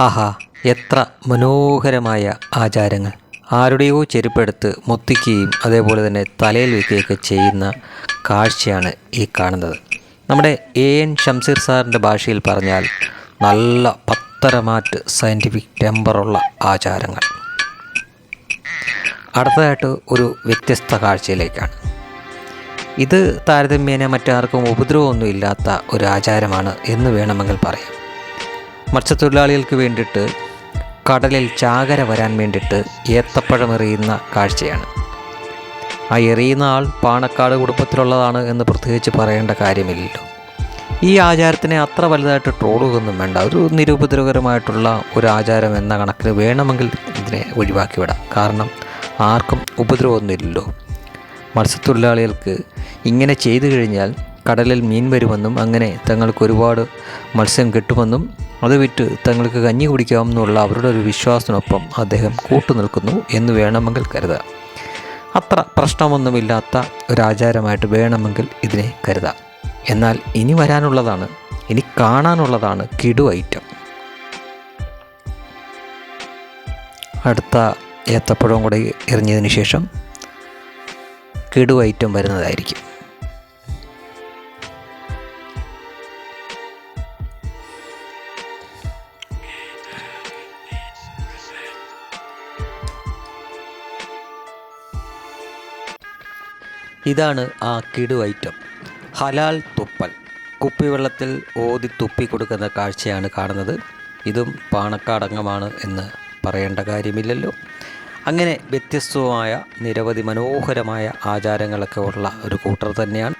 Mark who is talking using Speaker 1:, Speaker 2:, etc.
Speaker 1: ആഹാ എത്ര മനോഹരമായ ആചാരങ്ങൾ. ആരുടെയോ ചെരുപ്പെടുത്ത് മുത്തിക്കുകയും അതേപോലെ തന്നെ തലയിൽ വയ്ക്കുകയൊക്കെ ചെയ്യുന്ന കാഴ്ചയാണ് ഈ കാണുന്നത്. നമ്മുടെ എ എൻ ഷംസീർ സാറിന്റെ ഭാഷയിൽ പറഞ്ഞാൽ നല്ല പത്തരമാറ്റ് സയന്റിഫിക് ടെമ്പറുള്ള ആചാരങ്ങൾ. അടുത്തതായിട്ട് ഒരു വ്യത്യസ്ത കാഴ്ചയിലേക്കാണ്. ഇത് താരതമ്യേന മറ്റാർക്കും ഉപദ്രവമൊന്നും ഇല്ലാത്ത ഒരു ആചാരമാണ് എന്ന് വേണമെങ്കിൽ പറയാം. മത്സ്യത്തൊഴിലാളികൾക്ക് വേണ്ടിയിട്ട് കടലിൽ ചാകര വരാൻ വേണ്ടിയിട്ട് ഏത്തപ്പഴം എറിയുന്ന കാഴ്ചയാണ്. ആ എറിയുന്ന ആൾ പാണക്കാട് കുടുംബത്തിലുള്ളതാണ് എന്ന് പ്രത്യേകിച്ച് പറയേണ്ട കാര്യമില്ലല്ലോ. ഈ ആചാരത്തിനെ അത്ര വലുതായിട്ട് ട്രോളുകൊന്നും വേണ്ട. ഒരു നിരുപദ്രവകരമായിട്ടുള്ള ഒരു ആചാരം എന്ന കണക്കിന് വേണമെങ്കിൽ ഇതിനെ ഒഴിവാക്കി വിടാം കാരണം ആർക്കും ഉപദ്രവമൊന്നുമില്ലല്ലോ. മത്സ്യത്തൊഴിലാളികൾക്ക് ഇങ്ങനെ ചെയ്തു കഴിഞ്ഞാൽ കടലിൽ മീൻ വരുമെന്നും അങ്ങനെ തങ്ങൾക്ക് ഒരുപാട് മത്സ്യം കിട്ടുമെന്നും അത് വിറ്റ് തങ്ങൾക്ക് കഞ്ഞി കുടിക്കാമെന്നുള്ള അവരുടെ ഒരു വിശ്വാസത്തിനൊപ്പം അദ്ദേഹം കൂട്ടുനിൽക്കുന്നു എന്ന് വേണമെങ്കിൽ കരുതാം. അത്ര പ്രശ്നമൊന്നുമില്ലാത്ത ഒരു ആചാരമായിട്ട് വേണമെങ്കിൽ ഇതിനെ കരുതാം. എന്നാൽ ഇനി വരാനുള്ളതാണ് ഇനി കാണാനുള്ളതാണ് കിടു ഐറ്റം. അടുത്ത ഏത്തപ്പഴം കൂടെ എറിഞ്ഞതിന് ശേഷം കിടു ഐറ്റം വരുന്നതായിരിക്കും. ഇതാണ് ആ കിടു ഐറ്റം. ഹലാൽ തുപ്പൽ. കുപ്പിവെള്ളത്തിൽ ഓതി തുപ്പി കൊടുക്കുന്ന കാഴ്ചയാണ് കാണുന്നത്. ഇതും പാണക്കാടങ്ങമാണ് എന്ന് പറയേണ്ട കാര്യമില്ലല്ലോ. അങ്ങനെ വ്യത്യസ്തമായ നിരവധി മനോഹരമായ ആചാരങ്ങളൊക്കെ ഉള്ള ഒരു കൂട്ടർ തന്നെയാണ്.